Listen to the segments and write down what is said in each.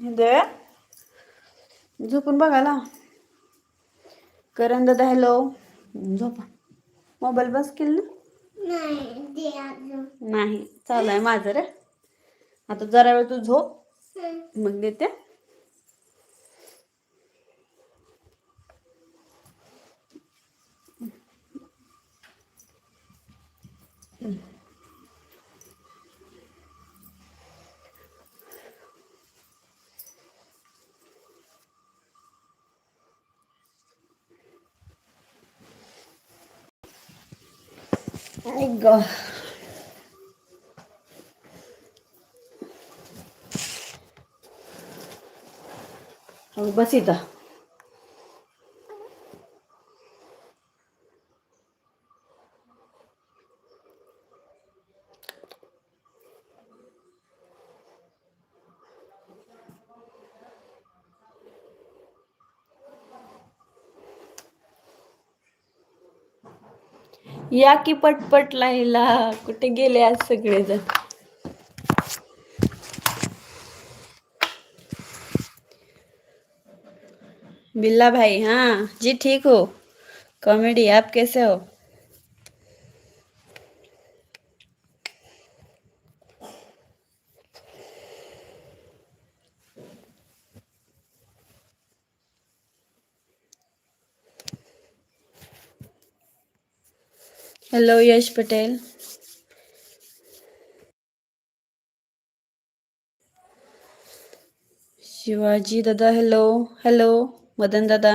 दे. झोपून बघायला करण दादा हॅलो झोपा. मोबाईल बस केल नाही नाही चालू आहे माझं रे. आता जरा वेळ तू झोप. मग देते. आई ग अगं बस इथं या की पटपट लाईला. कुठे गेले आज सगळेजण? बिल्ला भाई हाँ जी ठीक हो. कॉमेडी, आप कैसे हो? हेलो यश पटेल शिवाजी दादा हेलो हॅलो मदन दादा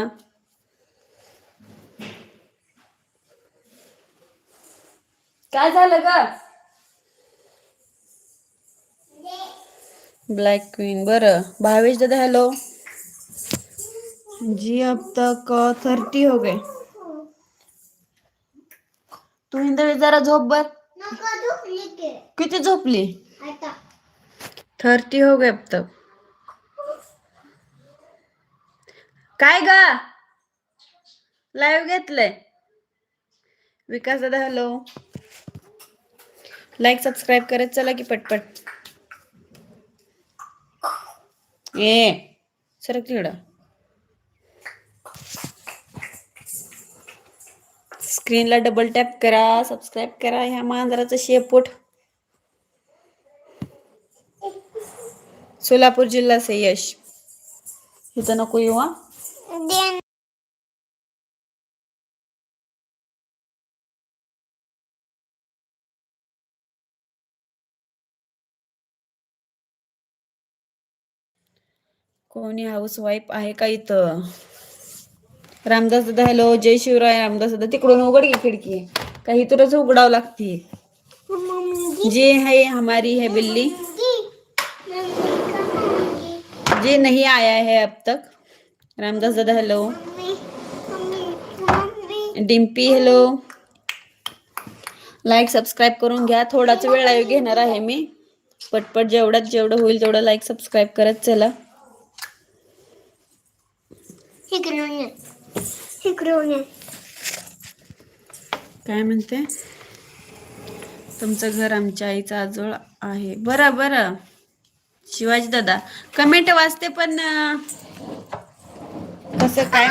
काय झालं ग ब्लैक क्वीन बरं. भावेश दादा हेलो जी अब तक थर्टी हो गए. तू हिंदवी जरा झोप बर. नको झोपली की. किती झोपली? आता. थर्टी हो गए अब तक काय ग? लाईव्ह घेतलंय. विकास दादा हॅलो. लाईक सबस्क्राईब करत चला की पटपट. ए सरक तिकडं. स्क्रीनला डबल टॅप करा सबस्क्राईब करा ह्या मांजराचं शेपूट सोलापूर जिल्हा से यश. इथं नको येऊ कोणी हाऊस वाईफ आहे का इथं? रामदास दादा हॅलो जय शिवराय रामदास दादा तिकडून उघड की खिडकी. काही इथूनच उघडावं लागते जी है हमारी है बिल्ली. जी नहीं आया है अब तक. रामदास दादा hello. Dimpi hello. Like subscribe करून घ्या. थोडाच वेळ लाईव्ह घेणार आहे मी. पटपट जेवढ्यात जेवढं होईल तेवढं लाईक सबस्क्राईब करत चला. इकडून काय म्हणते? तुमचं घर आमच्या आईचा आजोळ आहे. बरं बरं. शिवाजी दादा कमेंट वाचते पण अं, कसं काय?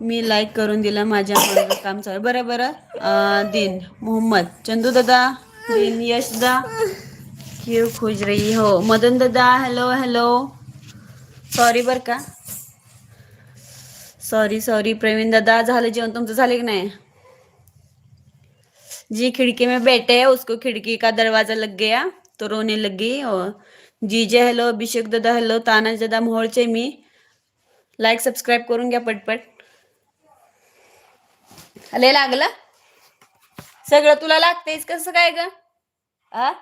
मी लाईक करून दिलं माझ्या मुलाचं काम चालू. बरं बरं. दिन. मोहम्मद. चंदू दादा. दिन यश दा. क्यू खुश रही हो. मदन दादा हॅलो हॅलो सॉरी बर का. सॉरी सॉरी प्रवीण दादा झालं जेवण तुमचं झालं की नाही? जी खिड़की में बैठे हैं उसको खिड़की का दरवाजा लग गया तो रोने लगी। और जीजे हेलो अभिषेक दादा हेलो तानाज दादा मोहळचे मी लाईक सबस्क्राईब करून घ्या पटपट. लय लागलं? सगळं तुला लागतेच कसं काय ग? आ?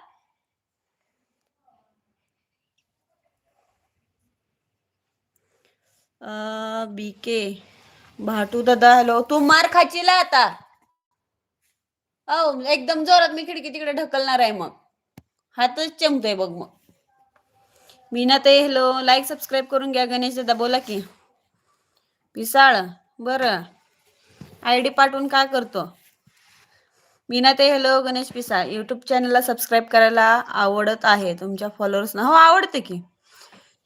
बीके भाटू दादा हॅलो तू मार खाचीला आता. हो एकदम जोरात मी खिडकी तिकडे ढकलणार आहे मग. हातच चमतोय बघ मग. मीना ते हॅलो लाईक सबस्क्राईब करून घ्या. गणेश दादा बोला की. पिसाळ बरं. आय डी पाठवून काय करतो? मीना ते हॅलो गणेश पिसाळ. यूट्यूब चॅनलला सबस्क्राईब करायला आवडत आहे तुमच्या फॉलोअर्सना हो आवडते की.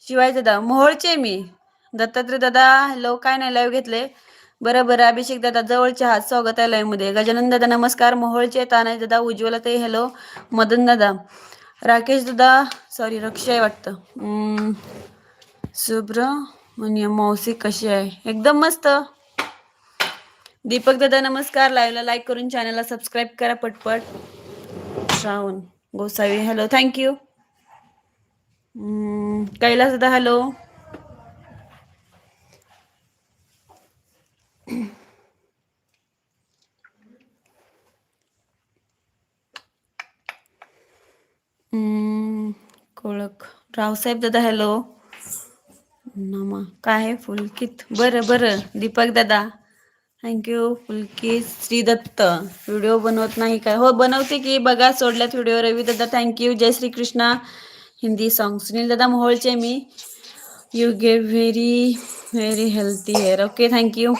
शिवाय दादा मोहोळचे मी. दत्तात्रय दादा हॅलो काय नाही लाईव्ह घेतले. बरं बरं अभिषेक दादा जवळचे हात स्वागत आहे लाईव्हमध्ये गजानन दादा नमस्कार. मोहोळचे तानाजी दादा उज्ज्वला ते हॅलो मदन दादा. राकेश दादा सॉरी रक्षा आहे वाटतं शुभ्र. म्हणजे मावशी कशी आहे? एकदम मस्त. दीपक दादा नमस्कार. लाईव्हला लाईक करून चॅनलला सबस्क्राईब करा पटपट. Shravan Gosavi hello thank you Kailas दादा हॅलो कोळख कोळक. रावसाहेब दादा हॅलो नमा. काय फुलकित? बरं बरं. दीपक दादा. थँक्यू फुलकित श्री दत्त व्हिडिओ बनवत नाही काय? हो बनवते की. बघा सोडल्यात व्हिडिओ रवी दादा thank you Jai Shri Krishna Hindi song Sunil दादा मोहोळचे मी. You gave very very healthy hair okay thank you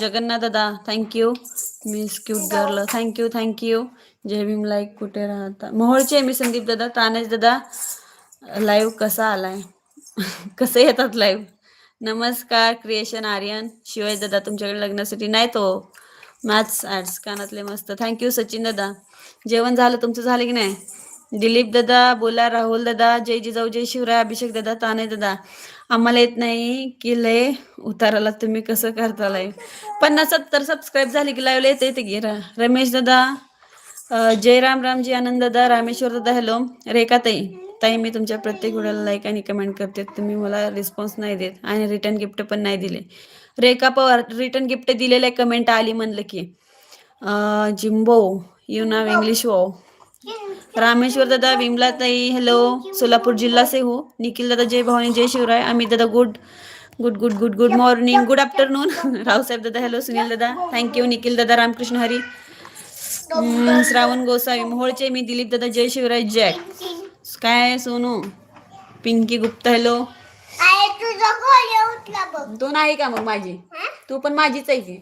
Jagannath दादा thank you miss cute girl thank you thank you Jai Bhim like कुठे राहता? मोहोळचे मी संदीप दादा. तानेश दादा live कसा आलाय? कसं येतात लाईव्ह नमस्कार क्रिएशन आर्यन. शिवाय दादा तुमच्याकडे लग्नासाठी नाही तो मॅथ्स आर्ट्स कानातले मस्त. थँक्यू सचिन दादा. जेवण झालं तुमचं झालं की नाही? दिलीप दादा बोला राहुल दादा जय जिजाऊ जय शिवराय अभिषेक दादा ताने दादा. आम्हाला येत नाही की लय उताराला तुम्ही कसं करता लाईव्ह पन्नास सत्तर सबस्क्राईब झाली की लाईव्हला येते येते की रा रमेश दादा जय राम रामजी आनंद दादा रामेश्वर दादा हॅलो रेखा ताई मी तुमच्या प्रत्येक व्हिडिओला लाईक आणि कमेंट करते. तुम्ही मला रिस्पॉन्स नाही देत आणि रिटर्न गिफ्ट पण नाही दिले. रेखा पवार रिटर्न गिफ्ट दिलेले कमेंट आली म्हणलं की जिम्बो यू नाव इंग्लिश वो रामेश्वर दादा विमला ताई हॅलो सोलापूर जिल्हा से हो. निखिल दादा जय भवानी जय शिवराय. अमित दादा good good good good good morning good afternoon Raosaheb दादा हॅलो सुनील दादा थँक्यू निखिल दादा रामकृष्ण हरी. श्रावण गोसावी मोहोळचे मी दिलीप दादा जय शिवराय जय. काय सोनू? पिंकी गुप्ता हॅलो. तू नाही का मग माझी? हा? तू पण माझीच आहे की.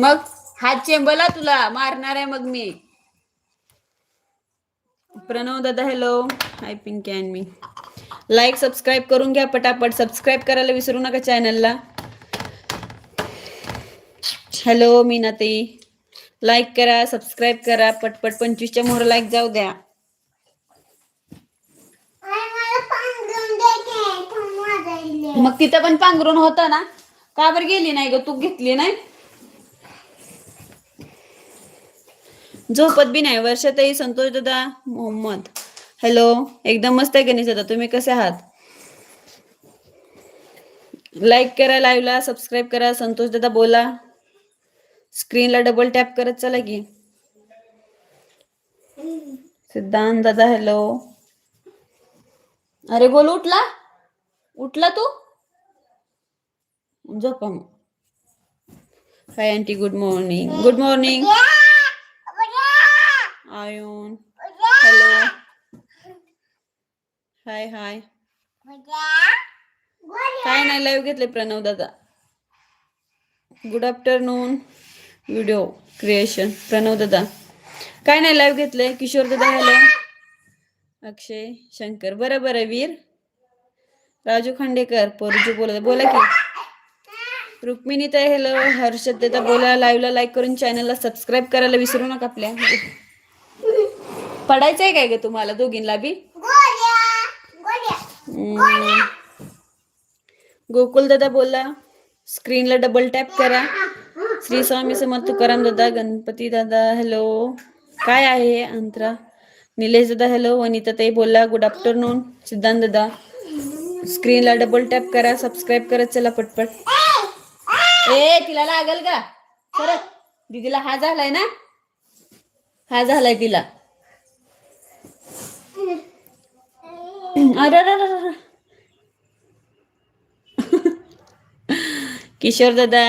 मग हात चेंबला तुला मारणार आहे मग मी. प्रणव दादा हॅलो. हाय पिंकी अँड मी. लाईक सबस्क्राईब करून घ्या पटापट. सबस्क्राईब करायला विसरू नका चॅनलला हॅलो मीनाताई. लाईक करा सबस्क्राईब करा. पटपट पंचवीसच्या मोहर लाईक जाऊ द्या आई, मला पांघरून दे की, थांब वाजायले. मग तिथं पण पांघरून होतं ना. का बरं गेली नाही ग? तू घेतली नाही? झोपत बी नाही. वर्षातही संतोष दादा मोहम्मद. हॅलो एकदम मस्त आहे गणेश दादा. तुम्ही कसे आहात? लाईक करा लाईव्हला सबस्क्राईब करा. संतोष दादा बोला. स्क्रीनला डबल टॅप करत चला की. सिद्धांत दादा हॅलो अरे बोल उठला. उठला तू? झोपा hi aunty good morning good morning ion. Hello hi hi काय नाही लाईव्ह घेतले प्रणव दादा. Good afternoon video creation Pranav दादा. काय नाही लाईव्ह घेतले. किशोर दादा हॅलो अक्षय शंकर. बरं बरं वीर. राजू खांडेकर पोरजू बोला बोला की. रुक्मिणी ताई हॅलो हर्षद दादा बोला लाईव्हला लाईक करून चॅनलला सबस्क्राईब करायला विसरू नका आपल्या. पडायचंय काय ग तुम्हाला दोघींना बी. गोकुल दादा बोला. स्क्रीनला डबल टॅप करा. श्री स्वामी समर्थ तुकाराम दादा गणपती दादा हॅलो काय आहे अंतरा? निलेश दादा हॅलो वनिता ताई बोला गुड आफ्टरनून सिद्धांत दादा. स्क्रीनला डबल टॅप करा सबस्क्राईब करत चला पटपट. ए तिला लागल का? परत दीदीला हा झालाय ना? हा झालाय तिला. अरे. किशोर दादा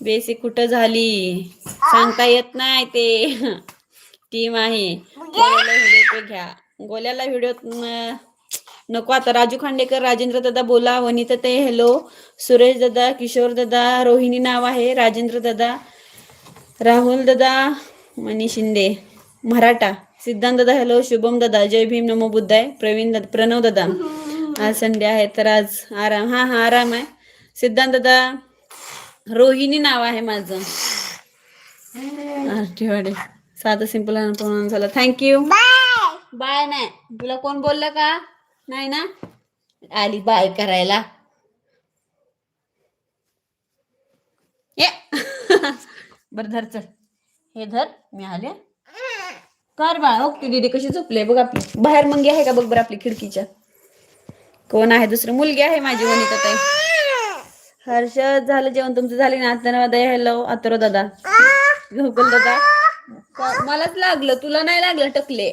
बेसिक कुठं झाली? सांगता येत नाही ते. टीम आहे. गोल्याला व्हिडिओ घ्या. गोल्याला व्हिडिओ नको आता. राजू खांडेकर राजेंद्र दादा बोला वनिता ते हॅलो सुरेश दादा किशोर दादा रोहिणी नाव आहे राजेंद्र दादा राहुल दादा मनी शिंदे मराठा. सिद्धांत दादा हॅलो शुभम दादा जय भीम नमो बुद्धाय. प्रवीण दादा प्रणव दादा. आज संडे आहे तर आज आराम. हा हा आराम आहे. सिद्धांत दादा रोहिणी नाव आहे माझं. आरटीवाडे साधं सिंपल झालं. थँक्यू बाय बाय नाही तुला कोण बोललं का? नाही ना? आली बाय करायला. ये. बर धर चल. हे धर मी आले. कर बाळा. ओके दीदी कशी झोपले बघ आपली. बाहेर मंगी आहे का बघ बरं आपली खिडकीच्या? कोण आहे? दुसरं मुलगी आहे माझी वनिता ताई. हर्षद झालं जेवण तुमचं? झाले ना आता दादा हॅलो अतरो दादा. गोकुल दादा. मलाच लागलं. तुला नाही लागलं टकले.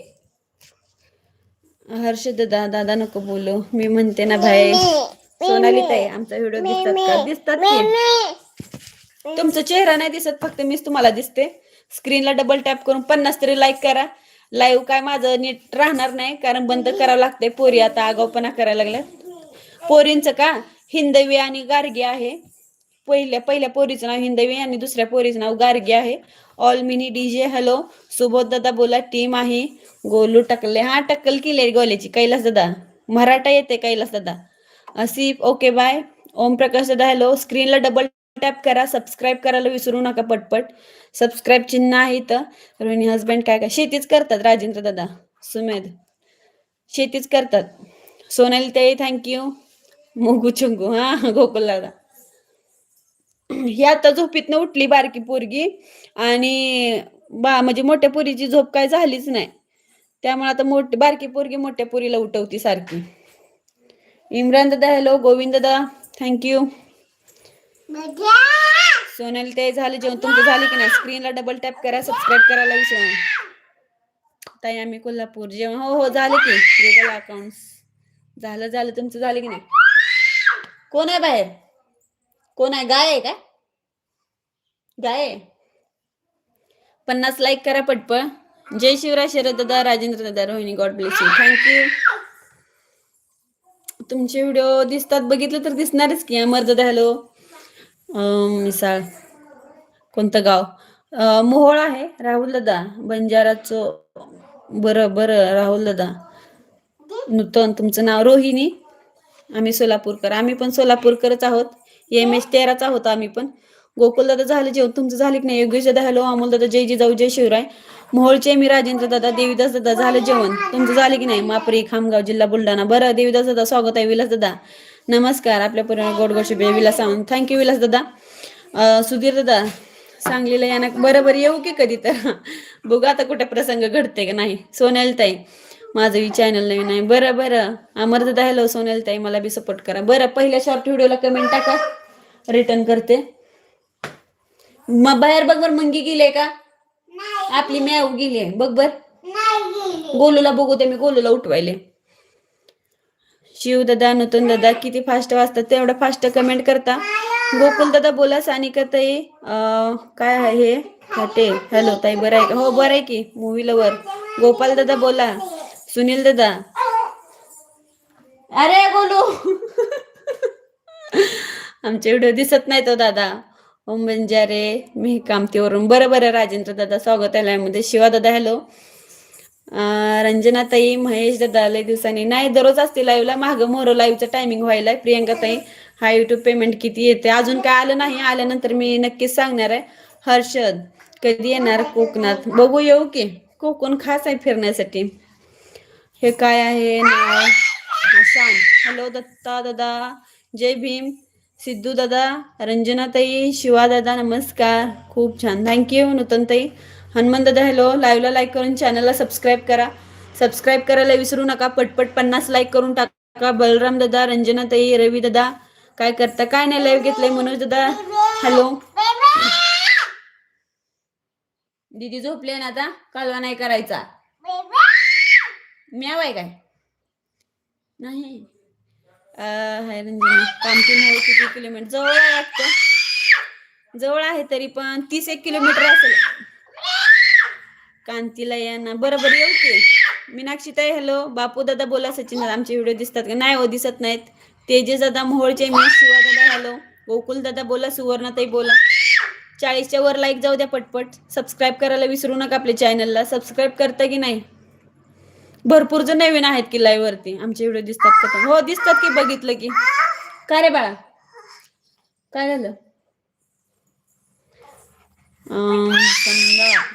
हर्षद दादा दादा नको बोलू. मी म्हणते ना भाई सोनाली ताई आमचा व्हिडिओ दिसतात का? दिसतात की? तुमचा चेहरा नाही दिसत फक्त मीच तुम्हाला दिसते. स्क्रीनला डबल टॅप करून पन्नास तरी लाईक करा. लाईव्ह काय माझं नीट राहणार नाही कारण बंद करावं लागतंय. पोरी आता आगाऊपणा करायला लागल्या पोरींचं का? हिंदवी आणि गार्गी आहे. पहिल्या पहिल्या पोरीचं नाव हिंदवी आणि दुसऱ्या पोरीचं नाव गार्गी आहे. All mini DJ hello Subodh दादा बोला टीम आहे. गोलू टकले हा टक्कल केली गोल्याची. कैलास दादा. मराठा येते कैलास दादा. असिफ ओके बाय ओम प्रकाश दादा हॅलो स्क्रीनला डबल टॅप करा. सबस्क्राईब करायला विसरू नका पटपट. सबस्क्राईब चिन्ह आहे इथं. रोहिणी हजबंड काय काय? शेतीच करतात राजेंद्र दादा. सुमेध. शेतीच करतात. सोनाली ते थँक्यू मोगू चुंगू. हा गोकुल दादा. ही आता झोपीतनं उठली बारकी पोरगी. आणि बा म्हणजे मोठ्या पोरीची झोप काय झालीच नाही. त्यामुळे आता मोठी बारकी पोरगी मोठ्या पोरीला उठवती सारखी. इम्रान दादा हॅलो गोविंद दादा थँक्यू सोनाली ते झालं जेवण? तुमचं झाले की नाही? स्क्रीनला डबल टॅप करा सबस्क्राईब करायला विसरू. ताई आम्ही कोल्हापूर जेवण. हो हो झालं की गुगल अकाउंट झालं झालं. तुमचं झालं की नाही? कोण आहे बाहेर? कोण आहे? गाय आहे का? गाय? पन्नास लाईक करा पटपट. जय शिवराय शरद दादा राजेंद्र दादा Rohini God bless you thank you तुमचे व्हिडिओ दिसतात बघितलं तर दिसणारच की अमर हॅलो मिसाळ. कोणतं गाव? मोहोळ आहे राहुल दादा. बंजाराचं बरं बरं राहुल दादा. नूतन तुमचं नाव? रोहिणी. आम्ही सोलापूरकर. आम्ही पण सोलापूरकरच आहोत. एम एस तेराच आहोत आम्ही पण. गोकुल दादा झालं जेवण. तुमचं झालं की नाही? योगेश दादा हॅलो अमोल दादा जय जिजाऊ जय शिवराय. मोहोळचे मी राजेंद्र दादा देवीदास दादा झालं जेवण. तुमचं झालं की नाही? मापरी खामगाव जिल्हा बुलढाणा. बरं देवीदास दादा स्वागत आहे विलास दादा. नमस्कार आपल्या पूर्ण गोड गोड शुभे विलास सावंत. थँक्यू विलास दादा. सुधीर दादा सांगलीला यानं बरोबर येऊ की कधी तर? बघू आता कुठे प्रसंग घडते का नाही. सोनेल ताई माझं चॅनल नवीन आहे. बरं बरं. अमर दादा हॅलो सोनेल ताई मला बी सपोर्ट करा. बरं पहिल्या शॉर्ट व्हिडिओला कमेंट टाका. रिटर्न करते. मग बाहेर बघ बर मंगी गेले का? आपली मॅव गेली बघ बर. गोलूला बघू ते मी गोलूला उठवायले. शिव दादा नूतन दादा किती फास्ट वाचतात तेवढं फास्ट कमेंट करता. गोकुल दादा बोला सानिका ताई काय आहे? हे हॅलो ताई बरं आहे का? हो बरं आहे की मूवी लवर गोपाल दादा बोला. सुनील दादा. अरे गोलू. आमचे व्हिडिओ दिसत नाही तो दादा. ओम बंजारे मी कामतीवरून बरं बरं राजेंद्र दादा स्वागत आहे live मध्ये. शिवा दादा हॅलो रंजना ताई महेश दादा लय दिवसांनी. नाही दररोज असते लाईव्हला मागं मोर लाईव्हचं टायमिंग व्हायला प्रियंका ताई हा युट्यूब पेमेंट किती येते अजून काय आलं नाही. आल्यानंतर मी नक्कीच सांगणार आहे. हर्षद कधी येणार कोकणात? बघू येऊ की. कोकण खास आहे फिरण्यासाठी. हे काय आहे? नाव? सांग. हॅलो दत्ता दादा. जय भीम. सिद्धू दादा रंजनाताई शिवा दादा नमस्कार. खूप छान. थँक्यू नूतन ताई हनुमान दादा हॅलो लाईव्हला लाईक करून चॅनलला सबस्क्राईब करा. सबस्क्राईब करायला विसरू नका. पटपट पन्नास लाईक करून टाका. बलराम दादा रंजनाताई रवी दादा. काय करता? काय नाही लाईव्ह घेतलंय मनोज दादा. हॅलो दीदी झोपले ना आता? कालवा नाही करायचा. म्याव आहे काय? नाही. हाय रंजनी. कामठी किती किलोमीटर? जवळ आहे वाटतं. जवळ आहे तरी पण तीस एक किलोमीटर असेल. कांतीला या ना. बरोबर येऊ की. मीनाक्षी ताई हॅलो बापू दादा बोला सचिन दादा आमचे व्हिडिओ दिसतात का? नाही हो दिसत नाहीत. तेजस दादा मोहोळचे मी शिवा दादा हॅलो गोकुल दादा बोला सुवर्णाताई बोला. चाळीसच्या वर लाईक जाऊ द्या पटपट. सबस्क्राईब करायला विसरू नका आपल्या चॅनलला सबस्क्राईब करता की नाही? भरपूर जण नवीन आहेत की लाईव्ह वरती. आमचे व्हिडिओ दिसतात का? हो दिसतात की बघितलं की. काय रे बाळा? काय झालं?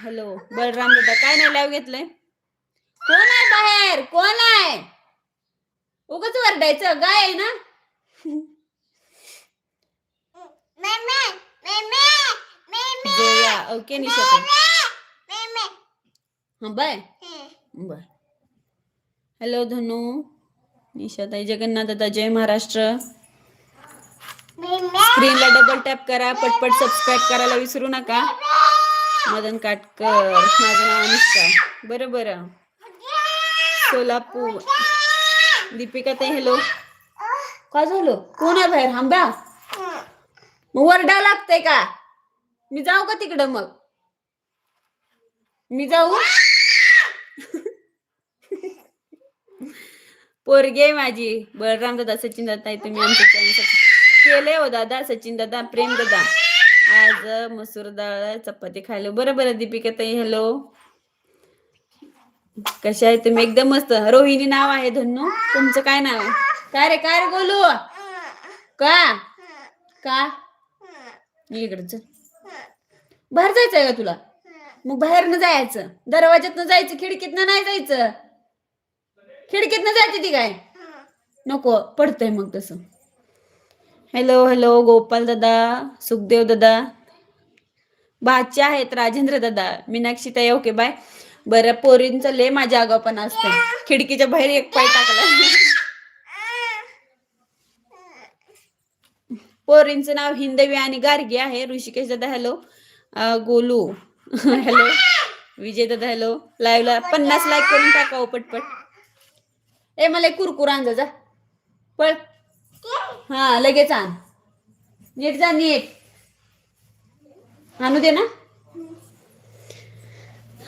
हॅलो बलराम दादा काय नाही लाईव्ह घेतलंय. कोण आहे बाहेर? कोण आहे? उगाच वरडायचं. गाय आहे ना? ओके निशा हा बाय. बर हॅलो धनु निशाताई जगन्नाथ दादा जय महाराष्ट्र स्क्रीनला डबल टॅप करा पटपट सबस्क्राईब करायला विसरू नका. मदन काटकर माझं नाव अनुष्का. बरं बरं. सोलापूर. दीपिका ताई हॅलो काय झालं? कोण आहे बाहेर? आंबा मग वरडा लागतंय का? मी जाऊ का तिकडं मग? मी जाऊ? पोरगे माझी. बळराम दादा सचिन दादा आहे तुम्ही आमच्या चॅनल केले हो दादा सचिन दादा प्रेम दादा. आज मसूर डाळ चपाती खायलो. बरं बरं दीपिका ताई हॅलो कशा आहे तुम्ही? एकदम मस्त. रोहिणी नाव आहे धन्नू. तुमचं काय नाव आहे? काय रे काय रे बोलू? का? का? इकडचं बाहेर बाहेर जायचंय का तुला? मग बाहेर न जायचं. दरवाज्यात जायचं खिडकीतनं नाही जायचं. खिडकीतनं जायची ती काय? नको पडतंय मग तसं. हॅलो हॅलो गोपाल दादा सुखदेव दादा. बाचे आहेत राजेंद्र दादा. मीनाक्षी ताई ओके बाय बरं पोरींचं लय माझ्या आगापण असतं खिडकीच्या बाहेर एक पाय टाकला. पोरींचं नाव हिंदवी आणि गार्गी आहे. ऋषिकेश दादा हॅलो गोलू. हॅलो विजय दादा हॅलो लाईव्हला पन्नास लाईक करून टाका पटपट. ए मला एक कुरकुर आण जा, पळ. हा लगेच आण. नीट जा नीट. आणू दे ना.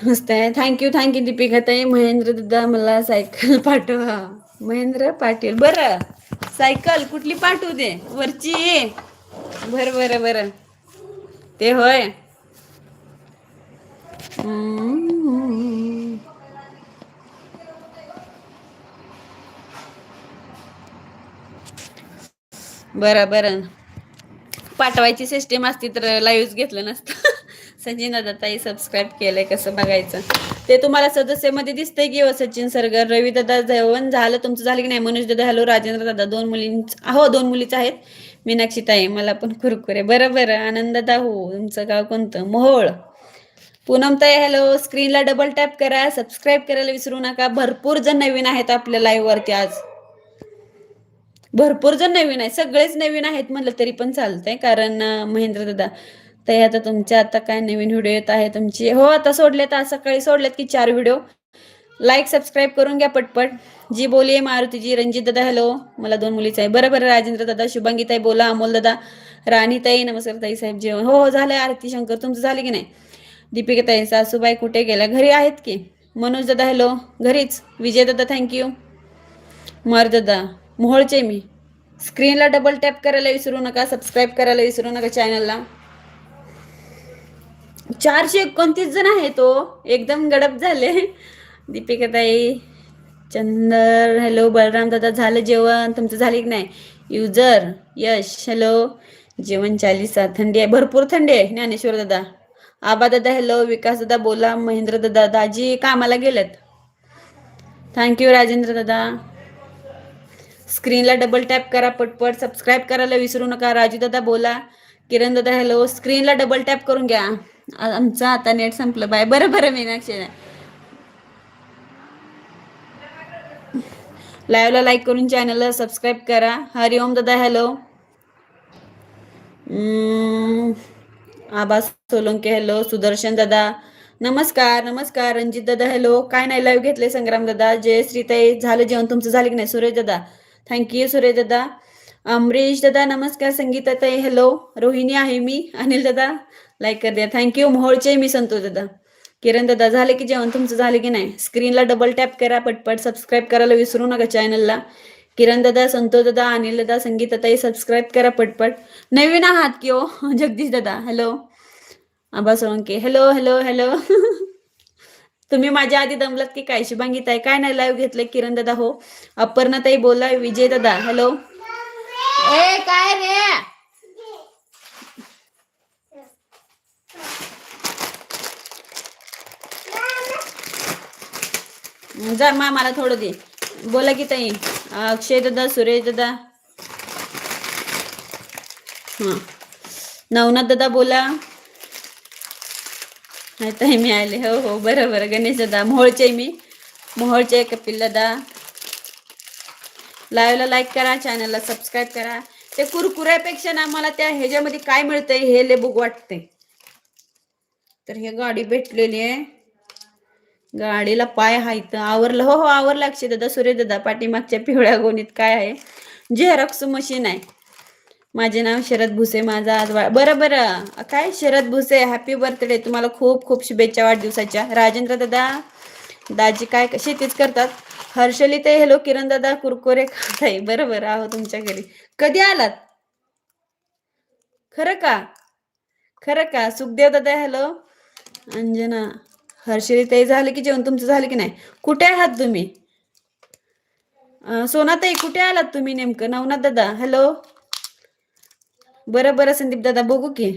मस्त आहे. थँक्यू थँक्यू दीपिका ताई. महेंद्र दादा मला सायकल पाठवा. महेंद्र पाटील. बरं. सायकल कुठली पाठवू दे? वरची. बर बर बर. ते होय. बरं बरं पाठवायची सिस्टीम असती तर लाईव्ह घेतलं नसतं. सचिन दादा ताई सबस्क्राईब केलंय कसं बघायचं. ते तुम्हाला सदस्यमध्ये दिसतंय की हो सचिन सरगर रवी दादा जेवण झालं तुमचं झालं की नाही? मनोज दादा हॅलो राजेंद्र दादा दोन मुलींच हो दोन मुलीच आहेत. मीनाक्षी ताई मला पण कुरकुरे. बरं बरं आनंद दादा हो तुमचं गाव कोणतं? मोहोळ. पूनम ताई हॅलो स्क्रीनला डबल टॅप करा. सबस्क्राईब करायला विसरू नका. भरपूर जण नवीन आहेत आपल्या लाईव्ह वरती आज. भरपूर जण नवीन आहे सगळेच नवीन आहेत म्हटलं तरी पण चालतंय. कारण महेंद्र दादा ताई आता तुमच्या आता काय नवीन व्हिडिओ येत आहे तुमची. हो आता सोडलेत आज सकाळी सोडलेत की चार व्हिडिओ. लाईक सबस्क्राईब करून घ्या पटपट. जी बोलिये मारुतीजी रणजित दादा हॅलो मला दोन मुलीच आहे. बरं बरं राजेंद्र दादा शुभांगी ताई बोला अमोल दादा राणी ताई नमस्कार ताई साहेब जेवण. हो हो झालंय आरती शंकर. तुमचं झालं की नाही? दीपिका ताई सासूबाई कुठे गेल्या? घरी आहेत की? मनोज दादा हॅलो घरीच. विजय दादा थँक्यू मार दादा. मोहोळचे मी. स्क्रीनला डबल टॅप करायला विसरू नका सबस्क्राईब करायला विसरू नका चॅनलला चारशे एकोणतीस जण आहे तो हो. एकदम गडप झाले. दीपिका ताई चंदर हॅलो बलराम दादा झालं जेवण? तुमचं झालं की नाही? युजर यश हॅलो जेवण चालीसा थंडी आहे. भरपूर थंडी आहे ज्ञानेश्वर दादा. आबा दादा हॅलो विकास दादा बोला. महेंद्र दादा दाजी कामाला गेलेत. थँक्यू राजेंद्र दादा. स्क्रीनला डबल टॅप करा पटपट सबस्क्राईब करायला विसरू नका. राजू दादा बोला. किरण दादा हॅलो स्क्रीनला डबल टॅप करून घ्या. आमचं आता नेट संपलं. बाय. बरं बरं मीनाक्षी. लाईव्हला लाईक करून चॅनलला सबस्क्राईब करा. हरिओम दादा हॅलो हम्म, आबा सोलंके हॅलो सुदर्शन दादा. नमस्कार नमस्कार. रणजित दादा हॅलो काय नाही लाईव्ह घेतले संग्राम दादा. जय श्रीताई. झालं जेवण तुमचं झालं की नाही? सुरेश दादा. थँक्यू सुरेश दादा अमरीश दादा नमस्कार संगीता ताई हॅलो रोहिणी आहे मी अनिल दादा लाईक कर द्या. थँक्यू मोहोळचे मी संतोष दादा किरण दादा झाले की जेवण? तुमचं झालं की नाही? स्क्रीनला डबल टॅप करा पटपट सबस्क्राईब करायला विसरू नका चॅनलला किरण दादा संतोष दादा अनिल दादा संगीता ताई सबस्क्राईब करा पटपट. नवीन आहात की ओ हो? जगदीश दादा hello Aba Solanke hello hello hello तुम्ही माझ्या आधी दमलात की काय? शुभांगी ताई काय नाही लाईव्ह घेतलंय? किरण दादा हो. अपर्णा ताई बोला विजय दादा हॅलो ए काय रे? जा मा मला थोडं दे. बोला की ताई. अक्षय दादा सुरेश दादा. हां. नवनाथ दादा बोला. नाही ताई मी आले. हो हो बरं बरं गणेश दादा मोहोळचे मी. मोहोळचे कपिल दादा लाईव्हला लाईक करा चॅनलला सबस्क्राईब करा. ते कुरकुऱ्यापेक्षा ना मला त्या ह्याच्यामध्ये काय मिळतंय हे लय बुक वाटते तर हे गाडी भेटलेली आहे. गाडीला पाय हायत आवरलं. हो हो आवरलं अक्षय दादा. सूर्य दादा पाठीमागच्या पिवळ्या गोणीत काय आहे? झेरॉक्स मशीन आहे. माझे नाव शरद भुसे माझा आज वा- बरं बरं. काय शरद भुसे हॅपी बर्थडे तुम्हाला खूप खूप शुभेच्छा वाढदिवसाच्या. राजेंद्र दादा दाजी काय शेतीच करतात. हर्षली ते हॅलो किरण दादा कुरकुरे खात आहे. बरं बरं. आहो तुमच्या घरी. कधी आलात? खरं का? खरं का? सुखदेव दादा हॅलो अंजना हर्षली ते झालं की जेवण तुमचं झालं की नाही? कुठे आहात तुम्ही? सोनाताई कुठे आलात तुम्ही नेमकं? नवनाथ दादा हॅलो बरं बरं संदीप दादा बघू की.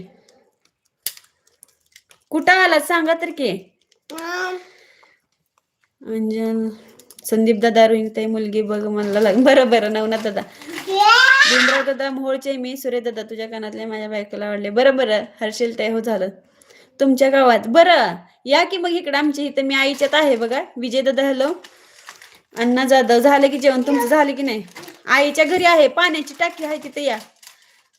कुठं आलात? सांगा तर की. अंजन संदीप दादा रोहिणताई मुलगी बघ म्हणला लाग बरं बरं नवनाथ दादा. भीमराव दादा मोहोळचे मी सूर्य दादा तुझ्या कानातले माझ्या बायकोला आवडले. बरं बरं हर्षल ताई हो झालं. तुमच्या गावात. बरं या की मग इकडं आमच्या इथं. मी आईच्यात आहे बघा. विजय दादा हॅलो. अण्णा जाधव झालं की जेवण? तुमचं झालं की नाही? आईच्या घरी आहे. पाण्याची टाकी आहे तिथे या.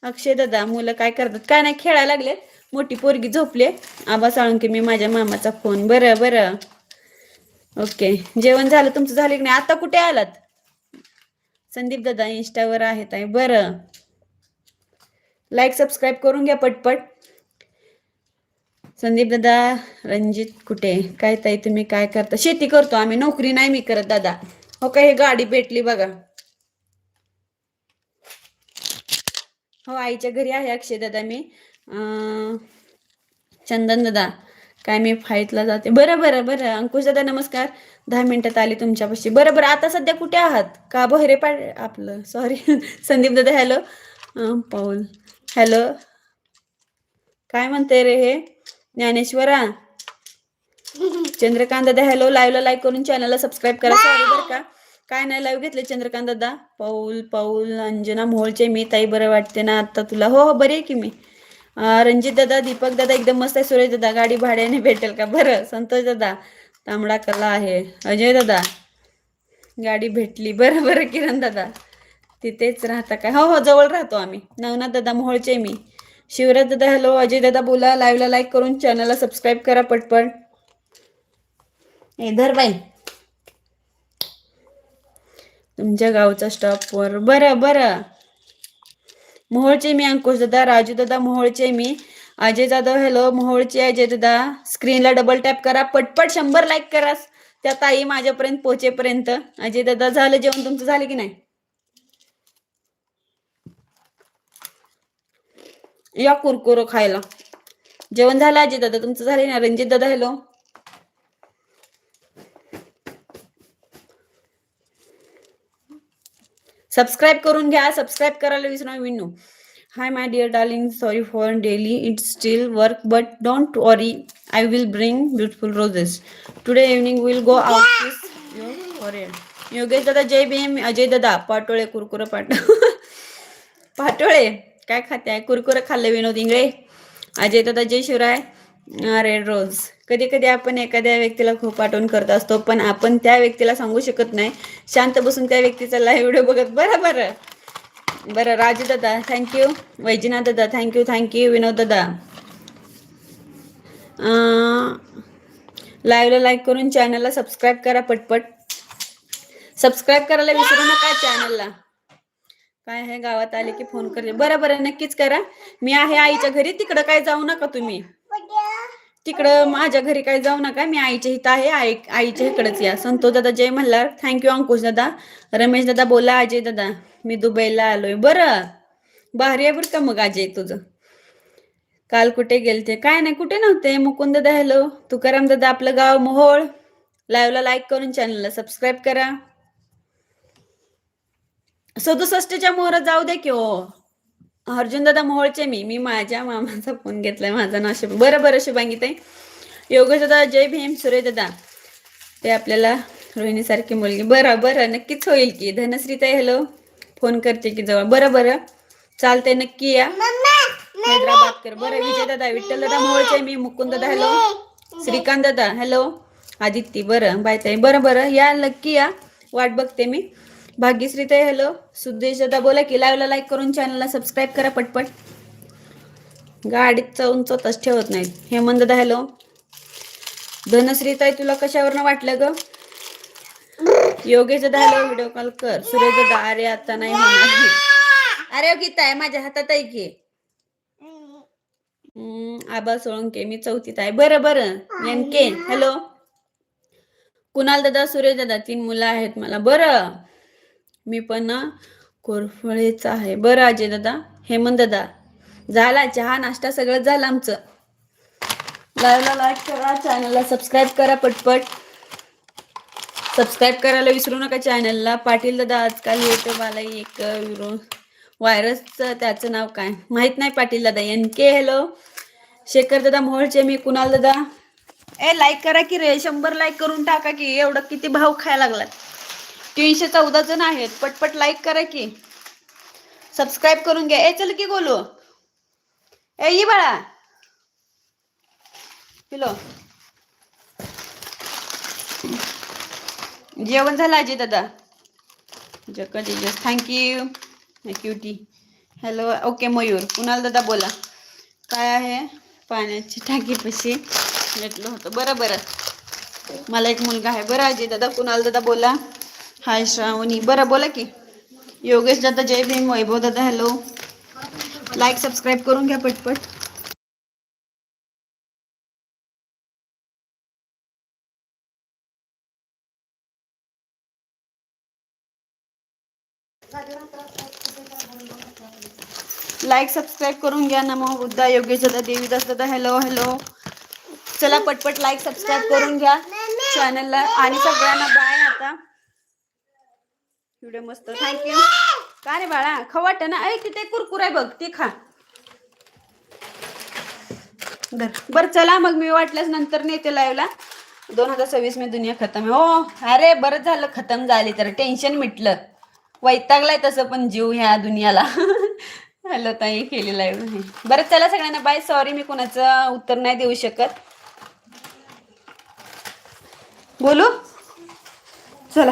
अक्षय दादा मुलं काय करतात? काय नाही खेळायला लागले मोठी पोरगी झोपले आबा साळुंके मी माझ्या मामाचा फोन. बरं बरं. ओके. जेवण झालं? तुमचं झालं की नाही? आता कुठे आलात? संदीप दादा इंस्टावर आहेत आहे बरं. लाईक सबस्क्राईब करून घ्या पटपट. संदीप दादा रणजित कुठे? काय ताई तुम्ही काय करता? शेती करतो आम्ही. नोकरी नाही मी करत दादा. हो काय हे गाडी भेटली बघा. हो आईच्या घरी आहे अक्षय दादा मी. चंदन दादा काय मी फाईटला जाते. बरं बरं बरं. अंकुश दादा नमस्कार. दहा मिनिटात आली तुमच्यापाशी. बरं बरं. आता सध्या कुठे आहात? का बहिरे पाड आपलं सॉरी संदीप दादा हॅलो पाऊल. हॅलो काय म्हणते रे हे? ज्ञानेश्वरा. चंद्रकांत दादा हॅलो लाईव्हला लाईक करून चॅनलला सबस्क्राईब करा. सॉरी बरं का. काय नाही लाईव्ह घेतले चंद्रकांत दादा. पाऊल पाऊल अंजना मोहोळचे मी ताई बरं वाटते ना आता तुला. हो हो बरे आहे की मी. रणजित दादा दीपक दादा एकदम मस्त आहे. सुरेश दादा गाडी भाड्याने भेटेल का? बरं संतोष दादा तांबडा कला आहे. अजय दादा गाडी भेटली. बरं बरं किरण दादा तिथेच राहता काय? हो हो जवळ राहतो आम्ही. नवनाथ दादा मोहोळचे मी. शिवराज दादा हॅलो अजय दादा बोला. लाईव्हला लाईक करून चॅनलला सबस्क्राईब करा पटपट. ए धर बाई. तुमच्या गावचा स्टॉपवर बरं बरं. मोहोळचे मी अंकुश दादा राजू दादा मोहोळचे मी. अजय जाधव हॅलो मोहोळचे अजय दादा. स्क्रीनला डबल टॅप करा. पटपट शंभर लाईक करा. त्या ताई माझ्यापर्यंत पोहोचेपर्यंत. अजय दादा झालं जेवण तुमचं? झालं की नाही? या कुरकुरो खायला. जेवण झालं अजय दादा? तुमचं झालं ना रणजित दादा हॅलो सबस्क्राईब करून घ्या. सबस्क्राईब करायला विसरू Vinu hi my dear darling sorry for delay it's still work but don't worry I will bring beautiful roses today evening will go out for Yogesh दादा जय भीम. अजय दादा पाटोळे कुरकुरे पाट पाटोळे काय खाते? आहे कुरकुरे खाल्ले विनोद इंगळे. अजय दादा जय शिवराय. रेड रोज कधी कधी आपण एखाद्या व्यक्तीला खूप आठवण करत असतो पण आपण त्या व्यक्तीला सांगू शकत नाही. शांत बसून त्या व्यक्तीचा लाईव्ह व्हिडिओ बघत. बरं बरं. बरं राजू दादा थँक्यू वैजनाथ दादा थँक्यू थँक्यू विनोद दादा. लाईव्हला लाईक करून चॅनलला सबस्क्राईब करा पटपट. सबस्क्राईब करायला विसरू नका चॅनलला काय आहे गावात आले की फोन करते बरं बरं नक्कीच करा. मी आहे आईच्या घरी तिकडं काय जाऊ नका तुम्ही. तिकडं माझ्या घरी काय जाऊ नका मी आईच्या इथं आहे आई आईच्या इकडंच या. संतोष दादा जय म्हणला थँक्यू अंकुश दादा. रमेश दादा बोला अजय दादा मी दुबईला आलोय. बरं भारी आहे बरं का मग अजय तुझं? काल कुठे गेलते? काय नाही कुठे नव्हते? मुकुंद दादा हॅलो तुकाराम दादा आपलं गाव मोहोळ. लाईव्हला लाईक करून चॅनलला सबस्क्राईब करा. सदुसष्टच्या मोहरात जाऊ दे की ओ अर्जुन दादा मोहोळचे मी मी माझ्या मामाचा फोन घेतलाय माझं नाव शुभ बरं बरं शुभांगी ताई. योगेश दादा जय भीम सुरेश दादा ते आपल्याला रोहिणीसारखी मुलगी. बरं बरं नक्कीच होईल की. धनश्री ताई हॅलो फोन करते की जवळ. बरं बरं. चालतंय नक्की या. हैदराबाद कर बरं विजय दादा विठ्ठल दादा मोहोळचे मी मुकुंद दादा हॅलो श्रीकांत दादा हॅलो आदित्य बरं बाय ताई. बरं बरं या नक्की या. वाट बघते मी. भाग्यश्री ताई हॅलो सुदेश दादा बोला की लाईव्हला लाईक करून चॅनलला सबस्क्राईब करा पटपट. गाडीत चौन चौतच ठेवत नाहीत. हेमंत दादा हॅलो धनश्री ताई तुला कशावरनं वाटलं ग? योगेश दादा हॅलो व्हिडिओ कॉल कर. सुरेश दादा अरे आता नाही होणार. अरे हो, गीता आहे माझ्या हातात आहे की. आबा सोळंके मी चौथीत आहे. बरं बरं. नेमके हॅलो कुणाल दादा सुरेश दादा तीन मुलं आहेत मला. बरं. मी पण ना कोरफळेचा आहे. बरं अजय दादा हेमंत दादा. झाला चहा नाश्ता सगळं झालं आमचं. लाईव्हला लाईक करा चॅनलला सबस्क्राईब करा पटपट. सबस्क्राईब करायला विसरू नका चॅनलला पाटील दादा आजकाल युट्यूबला एक विरो व्हायरसचं त्याचं नाव काय? माहीत नाही पाटील दादा. एन के हॅलो शेखर दादा मोहळचे मी कुणाल दादा? ए लाईक करा की रे. शंभर लाईक करून टाका की. एवढं किती भाव खायला लागलात. तीनशे चौदा जण आहेत. पटपट लाईक करा की. सबस्क्राईब करून घ्या. ए चल की बोलू ए ये बाळा. पिलो. जेवण झालं अजय दादा? Jagdish thank you cutie hello okay Mayur. Kunal दादा बोला. काय आहे? पाण्याची टाकी पशी भेटलं होतं. बरं बरं. मला एक मुलगा आहे. बरं अजय दादा. कुणाल दादा बोला. हाय श्रावणी, बरं बोला की. योगेश दादा, जय भीम, वैभव दादा हॅलो लाईक सबस्क्राईब करून घ्या पटपट. लाईक सबस्क्राईब करून घ्या नमो बुद्धा, योगेश दादा, देवीदास दादा हॅलो हॅलो चला पटपट लाईक सबस्क्राईब करून घ्या. चॅनलला आणि बाय आता. एवढे मस्त थँक्यू का रे बाळा? खाऊ वाटतं ना? ऐक तिथे कुरकुर आहे बघ ती खा. बर बर चला मग मी वाटल्यास नंतर नेते लाईव्हला. दोन हजार सव्वीस मी दुनिया खतम हो अरे बरं झालं खतम झाली तर. टेन्शन मिटलं. वैतागलाय तसं पण जीव ह्या दुनियाला. हॅलो ताई केली लाईव्ह बरं चला सगळ्यांना बाय सॉरी मी कोणाचं उत्तर नाही देऊ शकत. बोलू? चला.